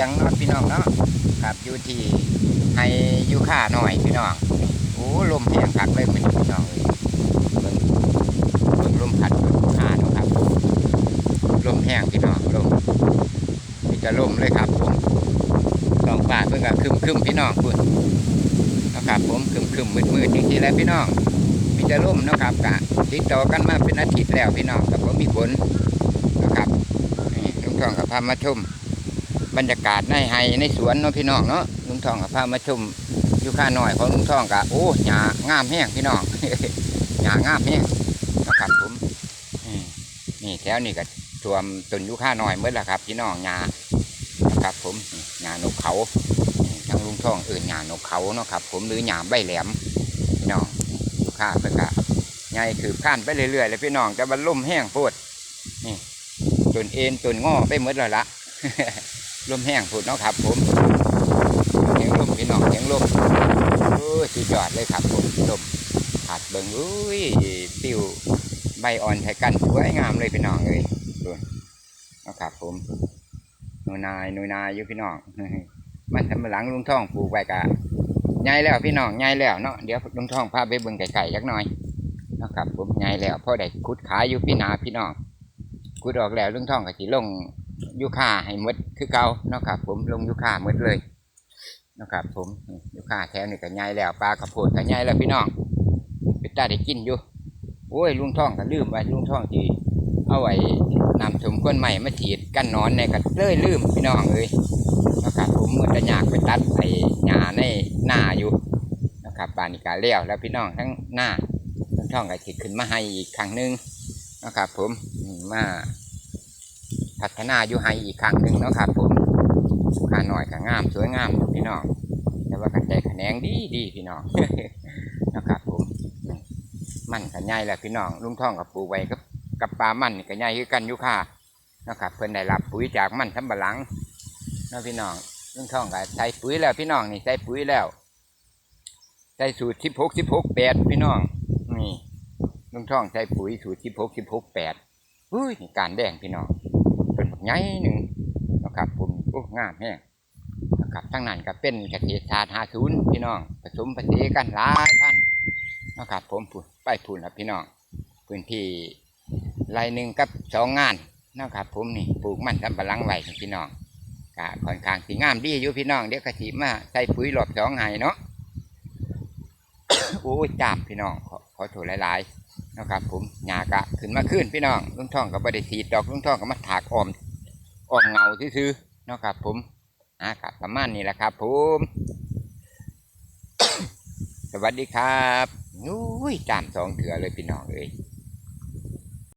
ยงเนาะพี่น้องเนาะครับอยู่ที่ให้ยูค่าหน่อยพี่น้องโอ้ลมแห้งคักเลยเป็นพี่น้องเลยเบิ่งลมพัดค่าเนาะครับลมแห้งพี่น้องลมมีจะลมเลยครับผมสองป่าเพิ่งก็คึมคึมๆพี่น้องคุณนะครับผมคึมคึมมืดมืดๆจริงๆแล้วพี่น้องมีแต่ร่มนะครับกะติดต่อกันมาเป็นอาทิตย์แล้วพี่น้องกับผมมีผลนะครับนี่ลุงทองกับพามาชม บรรยากาศในไฮในสวนเนาะพี่น้องเนาะลุงทองกับพามาชมอยู่ข้าหน่อยของลุงทองกะโอ้หญ้างามแห้งพี่น้องหญ้างามแห้งนะครับผมนี่แถวนี้ก็ท่วมต้นยูค่าหน่อยเมื่อละครับ พี่น้องหญ้านะครับ ผมหญ้านกเขานี่ทางลุงทองเอื่นหญ้านกเขาเนาะครับ ผมหรือหญ้าใบแหลมพี่น้องลูกค้าเพิ่นก็ใหญ่คือข้านไปเรื่อยๆเลยพี่น้องแต่มันล่มแห้งโพดนี่ต้นเอ็นต้นงอไปหมดแล้วละ ลมแห้งโพดเนาะครับ ผมเสียงลมพี่น้องเสียงลมโอ้ยสุดยอดเลยครับผมลมผัดเบิ่งอุ้ยติวใบอ่อนไทยกันสวยงามเลยพี่น้องเลยดูเนาะครับผมนูนายนูนายอยู่พี่น้องมันทำหลังลุงท่องปลูกไว้กะใหญ่แล้วพี่น้องใหญ่แล้วเนาะเดี๋ยวลุงท่องพาไปเบิ่งไก่ๆจักหน่อยนะครับผมใหญ่แล้วพอได้ขุดขายอยู่พี่นาพี่น้องขุดออกแล้วลุงท่องก็สิลง ยูคาให้มดคือเก่าเนาะครับ ผมลงยูคาหมดเลยนะครับ ผมยูคาแถวนี่ก็ใหญ่แล้วปลากระโพดก็ใหญ่แล้วพี่น้องเป็นตาได้กินอยู่โอ้ยลุงท่องก็ลืมไว้ลุงท่องที่เอาไว้นำสมก้นใหม่มาฉีดกันนอนในก็เลยลืมพี่น้องเลยนะครับผมมือตะยากไปตัดไอ้หญ้าในหน้าอยู่นะครับบาในกาเลี้ยวแล้วพี่น้องทั้งหน้าทั้งช่องก็สิขึ้นมาให้อีกครั้งหนึ่งนะครับผมอืมมา พัฒนาอยู่ให้อีกครั้งหนึ่งเนาะครับผมขาหน่อยขางามสวยงามพี่น้องแต่ว่ากันใจขะแนงดีดีพี่น้องนะครับผมมันกันใหญ่แหล้วพี่น้องลุงท่องกับปูไว้กับกับปลามันกันใหญ่คือกันอยู่ค่ะนะครับเพิ่อนได้รับปุ๋ยจากมันสำปะหลังนาะพี่น้องเรื่องท่องก็ใส่ปุ๋ยแล้วพี่น้องนี่ใส่ปุ๋ยแล้วใส่สูตรสิบหกสิบหกแปดพี่น้องนี่ลุงท่องใส่ปุ๋ยสูตรสิบหกสิบหกแปดอุ้ยการแดงพี่น้อง เป็นบักใหญ่หนึ่งนะครับผมโอ้งามแห้งนะครับทั้งนั้นก็เป็นเกษตรศาสตร์หาศูนย์พี่น้องผสมผสานกันหลายพันนะครับผมพูดไปพูดแล้วพี่น้องพื้นที่ไรหนึ่งกับสองงานนะครับผมนี่ปลูกมันสำปะหลังไว้พี่น้องก็ค่อนข้างสีงามดีอยู่พี่น้องเดี๋ยวกะทิมาใส่ปุ๋ยหลอบสองไห้เนาะโอ้จามพี่น้องขอขอโทษหลาย ๆนะครับผมหยากะขึ้นมาขึ้นพี่น้องลุงท่องกับบริสีดดอกลุงท่องกับมาถากออมออมเงาซื้อๆนะครับผมอ่าครับประมาณนี้แหละครับผมสวัสดีครับนุ้ยจามสองเถื่อเลยพี่น้องเลย